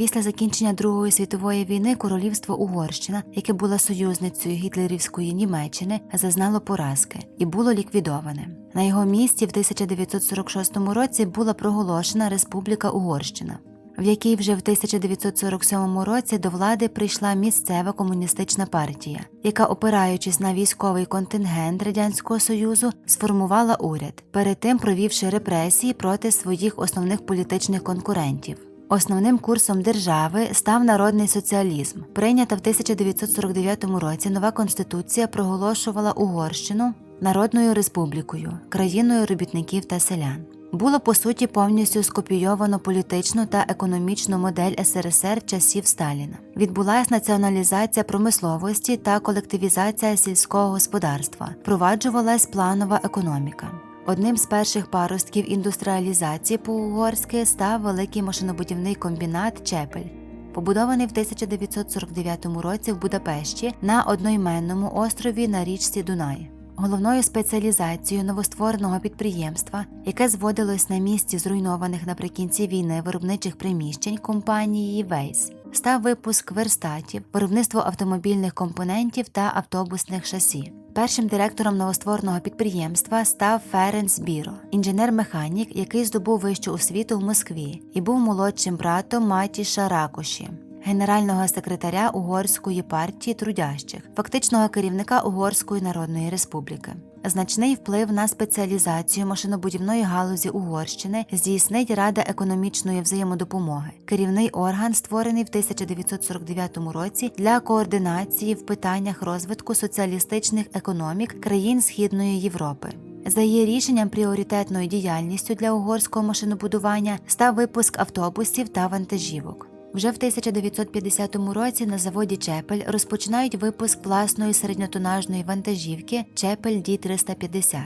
Після закінчення Другої світової війни королівство Угорщина, яке було союзницею гітлерівської Німеччини, зазнало поразки і було ліквідоване. На його місці в 1946 році була проголошена Республіка Угорщина, в якій вже в 1947 році до влади прийшла місцева комуністична партія, яка, опираючись на військовий контингент радянського союзу, сформувала уряд, перед тим провівши репресії проти своїх основних політичних конкурентів. Основним курсом держави став народний соціалізм. Прийнята в 1949 році нова конституція проголошувала Угорщину народною республікою, країною робітників та селян. Було по суті повністю скопійовано політичну та економічну модель СРСР часів Сталіна. Відбулася націоналізація промисловості та колективізація сільського господарства, впроваджувалась планова економіка. Одним з перших паростків індустріалізації по-угорськи став великий машинобудівний комбінат Чепель, побудований в 1949 році в Будапешті на одноіменному острові на річці Дунай. Головною спеціалізацією новоствореного підприємства, яке зводилось на місці зруйнованих наприкінці війни виробничих приміщень компанії Вейс, став випуск верстатів, виробництво автомобільних компонентів та автобусних шасі. Першим директором новоствореного підприємства став Ференс Біро, інженер-механік, який здобув вищу освіту в Москві і був молодшим братом Матіша Ракоші, генерального секретаря Угорської партії трудящих, фактичного керівника Угорської Народної Республіки. Значний вплив на спеціалізацію машинобудівної галузі Угорщини здійснить Рада економічної взаємодопомоги, керівний орган, створений в 1949 році для координації в питаннях розвитку соціалістичних економік країн Східної Європи. За її рішенням пріоритетною діяльністю для угорського машинобудування став випуск автобусів та вантажівок. Вже в 1950 році на заводі Чепель розпочинають випуск власної середньотонажної вантажівки Чепель Ді-350,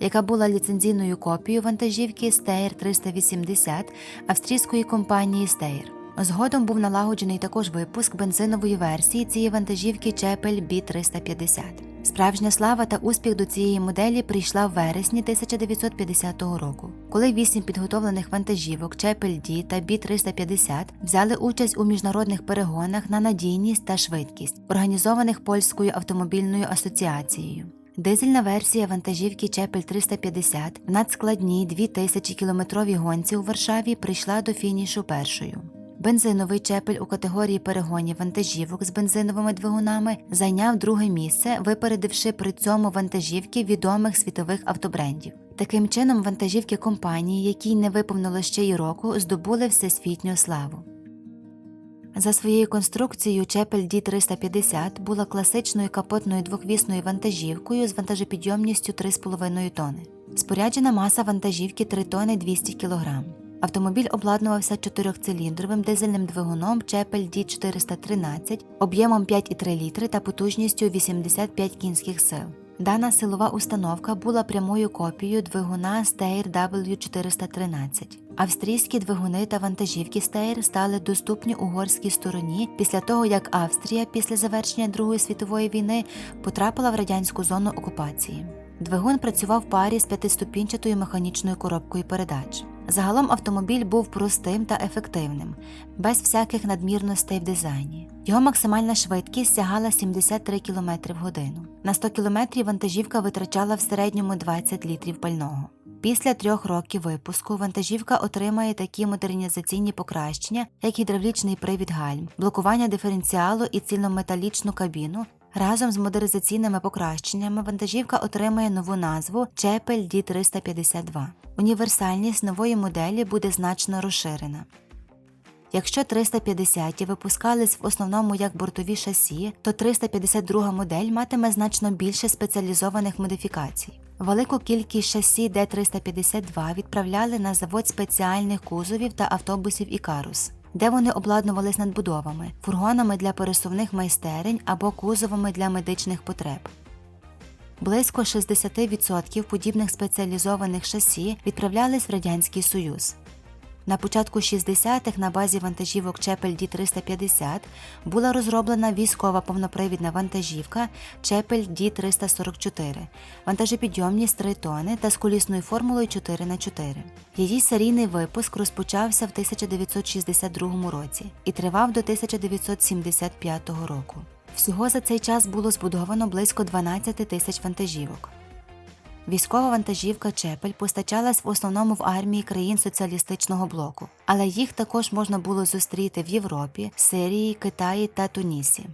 яка була ліцензійною копією вантажівки Стейр 380 австрійської компанії Стейр. Згодом був налагоджений також випуск бензинової версії цієї вантажівки Чепель Бі-350. Справжня слава та успіх до цієї моделі прийшла в вересні 1950 року, коли вісім підготовлених вантажівок Чепель Ді та Бі 350 взяли участь у міжнародних перегонах на надійність та швидкість, організованих польською автомобільною асоціацією. Дизельна версія вантажівки Чепель 350 в надскладній 2000 кілометровій гонці у Варшаві прийшла до фінішу першою. Бензиновий чепель у категорії перегонів вантажівок з бензиновими двигунами зайняв друге місце, випередивши при цьому вантажівки відомих світових автобрендів. Таким чином, вантажівки компанії, якій не виповнило ще й року, здобули всесвітню славу. За своєю конструкцією Чепель Ді-350 була класичною капотною двохвісною вантажівкою з вантажопідйомністю 3,5 тони. Споряджена маса вантажівки 3 тони 200 кг. Автомобіль обладнувався чотирьохциліндровим дизельним двигуном Чепель D413 об'ємом 5,3 літри та потужністю 85 кінських сил. Дана силова установка була прямою копією двигуна Steyr W413. Австрійські двигуни та вантажівки Steyr стали доступні угорській стороні після того, як Австрія після завершення Другої світової війни потрапила в радянську зону окупації. Двигун працював в парі з п'ятиступінчатою механічною коробкою передач. Загалом автомобіль був простим та ефективним, без всяких надмірностей в дизайні. Його максимальна швидкість сягала 73 км в годину. На 100 км вантажівка витрачала в середньому 20 літрів пального. Після трьох років випуску вантажівка отримає такі модернізаційні покращення, як гідравлічний привід гальм, блокування диференціалу і цільнометалічну кабіну. Разом з модернізаційними покращеннями вантажівка отримає нову назву Чепель D352. Універсальність нової моделі буде значно розширена. Якщо 350 випускались в основному як бортові шасі, то 352 модель матиме значно більше спеціалізованих модифікацій. Велику кількість шасі D352 відправляли на завод спеціальних кузовів та автобусів Ікарус, де вони обладнувались надбудовами, фургонами для пересувних майстерень або кузовами для медичних потреб. Близько 60% подібних спеціалізованих шасі відправлялись в Радянський Союз. На початку 60-х на базі вантажівок Чепель Ді-350 була розроблена військова повнопривідна вантажівка Чепель Ді-344, вантажопідйомність 3 тони та з колісною формулою 4х4. Її серійний випуск розпочався в 1962 році і тривав до 1975 року. Всього за цей час було збудовано близько 12 тисяч вантажівок. Військова вантажівка Чепель постачалась в основному в армії країн соціалістичного блоку, але їх також можна було зустріти в Європі, Сирії, Китаї та Тунісі.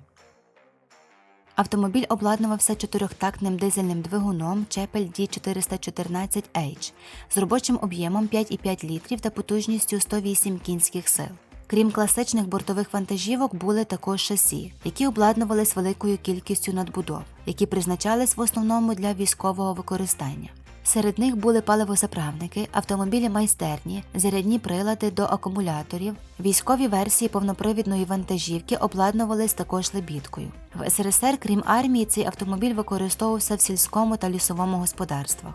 Автомобіль обладнувався чотирьохтактним дизельним двигуном Чепель D414H з робочим об'ємом 5,5 літрів та потужністю 108 кінських сил. Крім класичних бортових вантажівок, були також шасі, які обладнувались великою кількістю надбудов, які призначались в основному для військового використання. Серед них були паливозаправники, автомобілі майстерні, зарядні прилади до акумуляторів. Військові версії повнопривідної вантажівки обладнувались також лебідкою. В СРСР, крім армії, цей автомобіль використовувався в сільському та лісовому господарствах.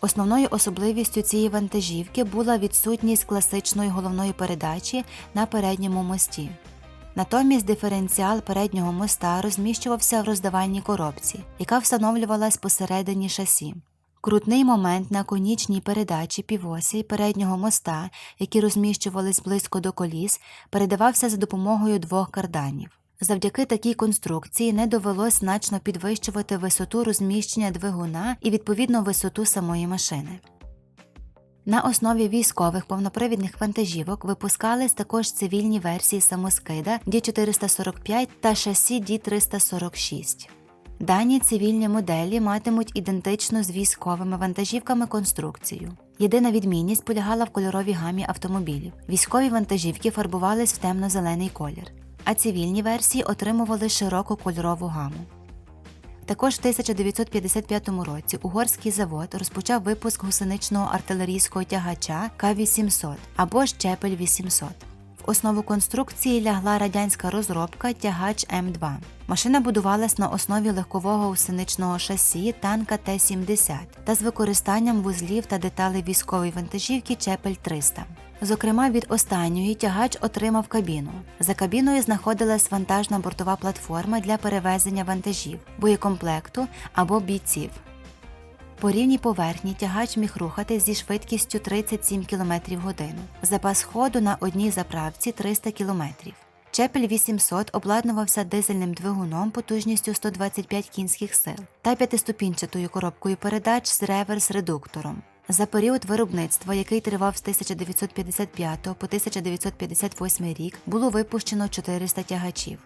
Основною особливістю цієї вантажівки була відсутність класичної головної передачі на передньому мості. Натомість диференціал переднього моста розміщувався в роздавальній коробці, яка встановлювалась посередині шасі. Крутний момент на конічній передачі півосі переднього моста, які розміщувались близько до коліс, передавався за допомогою двох карданів. Завдяки такій конструкції не довелось значно підвищувати висоту розміщення двигуна і відповідно висоту самої машини. На основі військових повнопривідних вантажівок випускались також цивільні версії самоскида D445 та шасі D346. Дані цивільні моделі матимуть ідентичну з військовими вантажівками конструкцію. Єдина відмінність полягала в кольоровій гамі автомобілів. Військові вантажівки фарбувались в темно-зелений колір, а цивільні версії отримували широку кольорову гаму. Також в 1955 році угорський завод розпочав випуск гусеничного артилерійського тягача К-800 або Щепель 800. Основу конструкції лягла радянська розробка тягач М2. Машина будувалась на основі легкового гусеничного шасі танка Т-70 та з використанням вузлів та деталей військової вантажівки Чепель 300. Зокрема, від останньої тягач отримав кабіну. За кабіною знаходилась вантажна бортова платформа для перевезення вантажів, боєкомплекту або бійців. По рівній поверхні тягач міг рухати зі швидкістю 37 км в годину. Запас ходу на одній заправці 300 км. Чепель 800 обладнувався дизельним двигуном потужністю 125 кінських сил та п'ятиступінчатою коробкою передач з реверс-редуктором. За період виробництва, який тривав з 1955 по 1958 рік, було випущено 400 тягачів.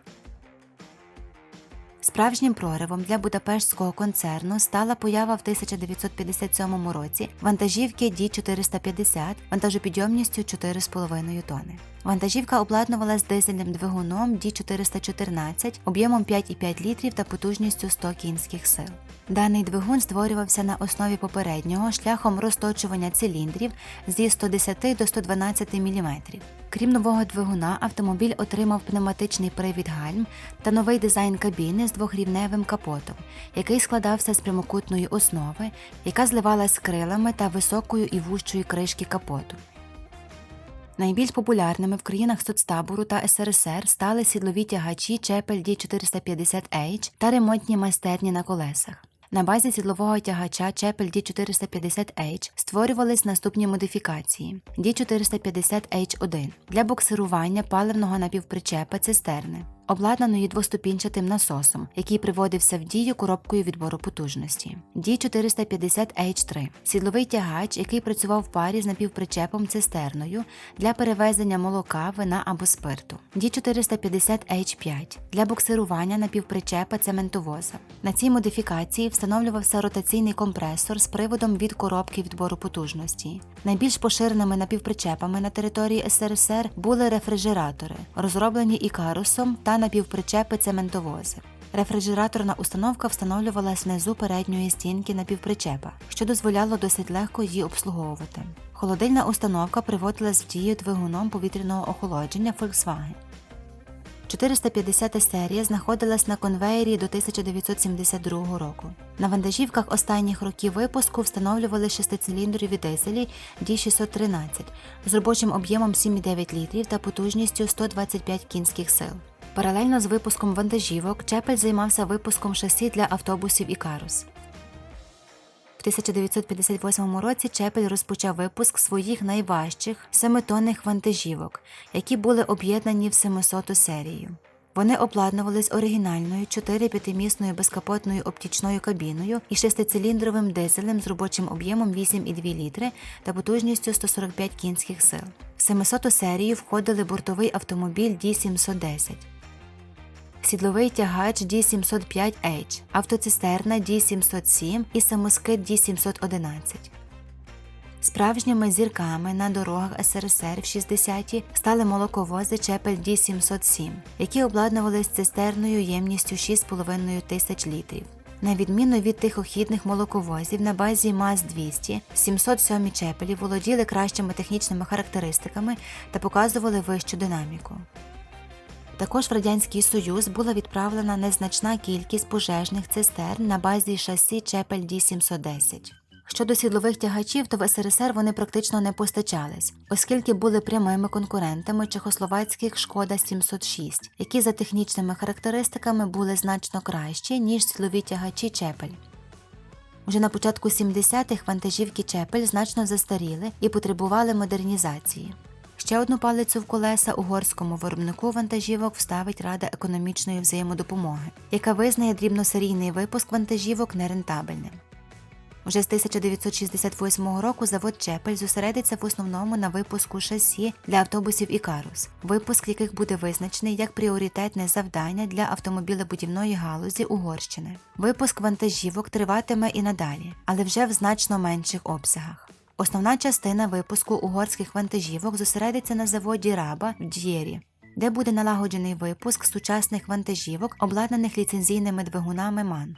Справжнім проривом для Будапештського концерну стала поява в 1957 році вантажівки Ді-450 вантажопідйомністю 4,5 тонни. Вантажівка обладнувалась дизельним двигуном Ді-414 об'ємом 5,5 літрів та потужністю 100 кінських сил. Даний двигун створювався на основі попереднього шляхом розточування циліндрів зі 110 до 112 мм. Крім нового двигуна, автомобіль отримав пневматичний привід гальм та новий дизайн кабіни з двохрівневим капотом, який складався з прямокутної основи, яка зливалась з крилами та високою і вущою кришки капоту. Найбільш популярними в країнах соцтабору та СРСР стали сідлові тягачі Чепель D450H та ремонтні майстерні на колесах. На базі сідлового тягача Чепель D450H створювались наступні модифікації: D450H1. Для буксирування паливного напівпричепа цистерни, обладнаної двоступінчатим насосом, який приводився в дію коробкою відбору потужності. D450H3 сідловий тягач, який працював в парі з напівпричепом цистерною для перевезення молока, вина або спирту. D450H5 для буксирування напівпричепа цементовоза. На цій модифікації встановлювався ротаційний компресор з приводом від коробки відбору потужності. Найбільш поширеними напівпричепами на території СРСР були рефрижератори, розроблені Ікарусом та напівпричепи цементовози. Рефрижераторна установка встановлювалась внизу передньої стінки напівпричепа, що дозволяло досить легко її обслуговувати. Холодильна установка приводилась в дію двигуном повітряного охолодження Volkswagen. 450 серія знаходилась на конвеєрі до 1972 року. На вантажівках останніх років випуску встановлювали шестициліндрові дизелі D613 з робочим об'ємом 7,9 літрів та потужністю 125 кінських сил. Паралельно з випуском вантажівок Чепель займався випуском шасі для автобусів Ікарус. В 1958 році Чепель розпочав випуск своїх найважчих семитонних вантажівок, які були об'єднані в 700 серію. Вони обладнувались оригінальною 4-5-місною безкапотною оптічною кабіною і шестициліндровим дизелем з робочим об'ємом 8,2 літри та потужністю 145 кінських сил. В 700 серію входили бортовий автомобіль D710, сідловий тягач D705H, автоцистерна D707 і самоскид D711. Справжніми зірками на дорогах СРСР в 60-ті стали молоковози Чепель Ді-707, які обладнувались цистерною ємністю 6,5 тисяч літрів. На відміну від тихохідних молоковозів на базі МАЗ-200, 707 Чепелі володіли кращими технічними характеристиками та показували вищу динаміку. Також в Радянський Союз була відправлена незначна кількість пожежних цистерн на базі шасі Чепель Ді-710. Щодо сідлових тягачів, то в СРСР вони практично не постачались, оскільки були прямими конкурентами чехословацьких Шкода 706, які за технічними характеристиками були значно кращі, ніж сідлові тягачі Чепель. Уже на початку 70-х вантажівки Чепель значно застаріли і потребували модернізації. Ще одну палицю в колеса угорському виробнику вантажівок вставить Рада економічної взаємодопомоги, яка визнає дрібносерійний випуск вантажівок нерентабельним. Уже з 1968 року завод Чепель зосередиться в основному на випуску шасі для автобусів Ікарус, випуск яких буде визначений як пріоритетне завдання для автомобілебудівної галузі Угорщини. Випуск вантажівок триватиме і надалі, але вже в значно менших обсягах. Основна частина випуску угорських вантажівок зосередиться на заводі Раба в Д'єрі, де буде налагоджений випуск сучасних вантажівок, обладнаних ліцензійними двигунами МАН.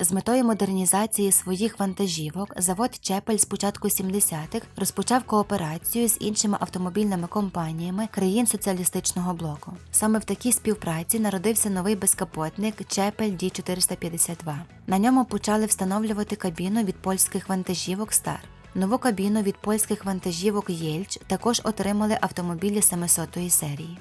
З метою модернізації своїх вантажівок завод Чепель з початку 70-х розпочав кооперацію з іншими автомобільними компаніями країн соціалістичного блоку. Саме в такій співпраці народився новий безкапотник Чепель D452. На ньому почали встановлювати кабіну від польських вантажівок Стар. Нову кабіну від польських вантажівок Єльч також отримали автомобілі 700-ї серії.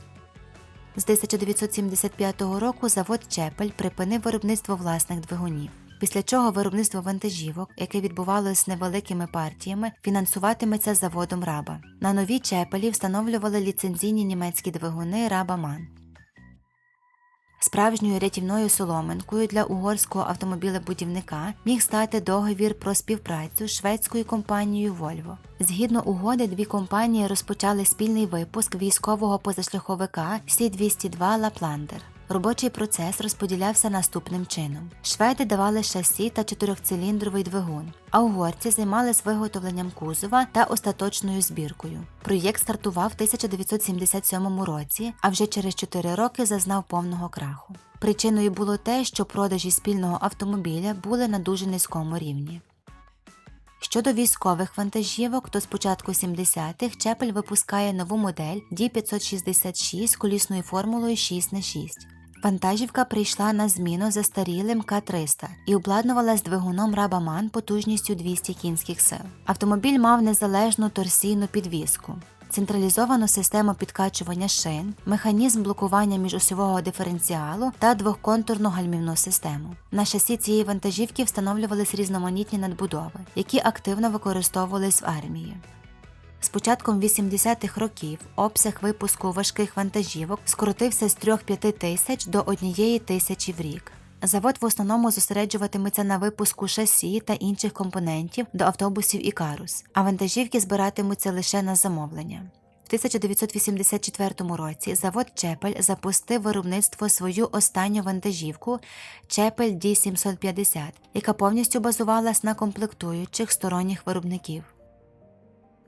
З 1975 року завод Чепель припинив виробництво власних двигунів. Після чого виробництво вантажівок, яке відбувалося невеликими партіями, фінансуватиметься заводом Раба. На нові чепелі встановлювали ліцензійні німецькі двигуни Раба Ман. Справжньою рятівною соломинкою для угорського автомобілебудівника міг стати договір про співпрацю з шведською компанією Volvo. Згідно угоди, дві компанії розпочали спільний випуск військового позашляховика Сі-202 Лапландер. Робочий процес розподілявся наступним чином: шведи давали шасі та чотирьохциліндровий двигун, а угорці займались виготовленням кузова та остаточною збіркою. Проєкт стартував в 1977 році, а вже через 4 роки зазнав повного краху. Причиною було те, що продажі спільного автомобіля були на дуже низькому рівні. Щодо військових вантажівок, то з початку 70-х Чепель випускає нову модель D566 з колісною формулою 6х6. Вантажівка прийшла на зміну застарілим К-300 і обладнувалась двигуном Рабаман потужністю 200 кінських сил. Автомобіль мав незалежну торсійну підвіску, централізовану систему підкачування шин, механізм блокування міжосьового диференціалу та двохконтурну гальмівну систему. На шасі цієї вантажівки встановлювались різноманітні надбудови, які активно використовувались в армії. З початком 80-х років обсяг випуску важких вантажівок скоротився з 3-5 тисяч до 1 тисячі в рік. Завод в основному зосереджуватиметься на випуску шасі та інших компонентів до автобусів Ікарус, а вантажівки збиратимуться лише на замовлення. В 1984 році завод Чепель запустив виробництво свою останню вантажівку Чепель D750, яка повністю базувалась на комплектуючих сторонніх виробників.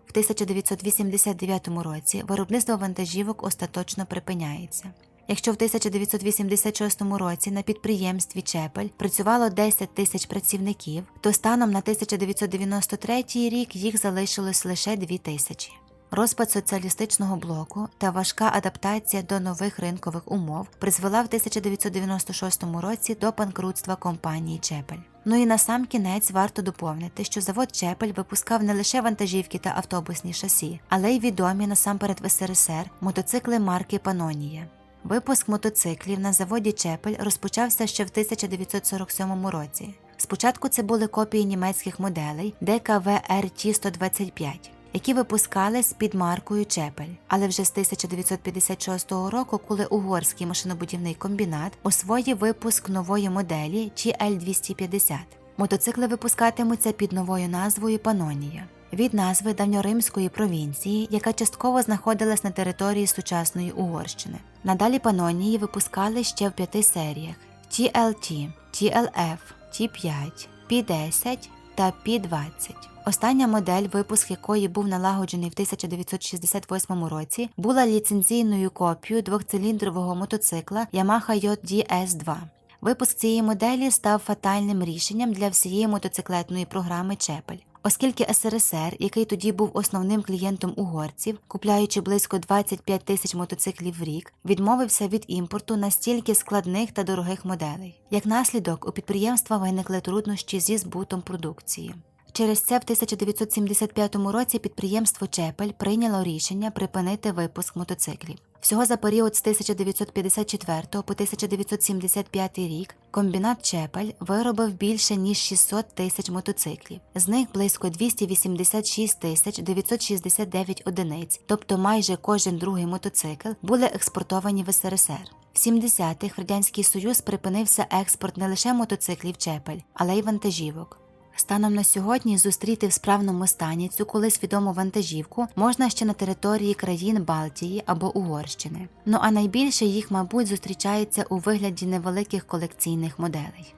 В 1989 році виробництво вантажівок остаточно припиняється. Якщо в 1986 році на підприємстві Чепель працювало 10 тисяч працівників, то станом на 1993 рік їх залишилось лише 2 тисячі. Розпад соціалістичного блоку та важка адаптація до нових ринкових умов призвела в 1996 році до банкрутства компанії Чепель. Ну і на сам кінець варто доповнити, що завод Чепель випускав не лише вантажівки та автобусні шасі, але й відомі насамперед в СРСР мотоцикли марки Панонія. Випуск мотоциклів на заводі Чепель розпочався ще в 1947 році. Спочатку це були копії німецьких моделей ДКВ rt 125 які випускались під маркою Чепель. Але вже з 1956 року, коли угорський машинобудівний комбінат освоїв випуск нової моделі GL250. Мотоцикли випускатимуться під новою назвою Панонія. Від назви давньоримської провінції, яка частково знаходилась на території сучасної Угорщини. Надалі Панонії випускали ще в п'яти серіях: TLT, TLF, T5, P10 та P20. Остання модель, випуск якої був налагоджений в 1968 році, була ліцензійною копією двохциліндрового мотоцикла Yamaha JDS-2. Випуск цієї моделі став фатальним рішенням для всієї мотоциклетної програми Чепель. Оскільки СРСР, який тоді був основним клієнтом угорців, купляючи близько 25 тисяч мотоциклів в рік, відмовився від імпорту настільки складних та дорогих моделей. Як наслідок, у підприємства виникли труднощі зі збутом продукції. Через це в 1975 році підприємство Чепель прийняло рішення припинити випуск мотоциклів. Всього за період з 1954 по 1975 рік комбінат Чепель виробив більше ніж 600 тисяч мотоциклів, з них близько 286 тисяч 969 одиниць, тобто майже кожен другий мотоцикл, були експортовані в СРСР. В 70-х Радянський Союз припинився експорт не лише мотоциклів Чепель, але й вантажівок. Станом на сьогодні зустріти в справному стані цю колись відому вантажівку можна ще на території країн Балтії або Угорщини. Ну а найбільше їх, мабуть, зустрічається у вигляді невеликих колекційних моделей.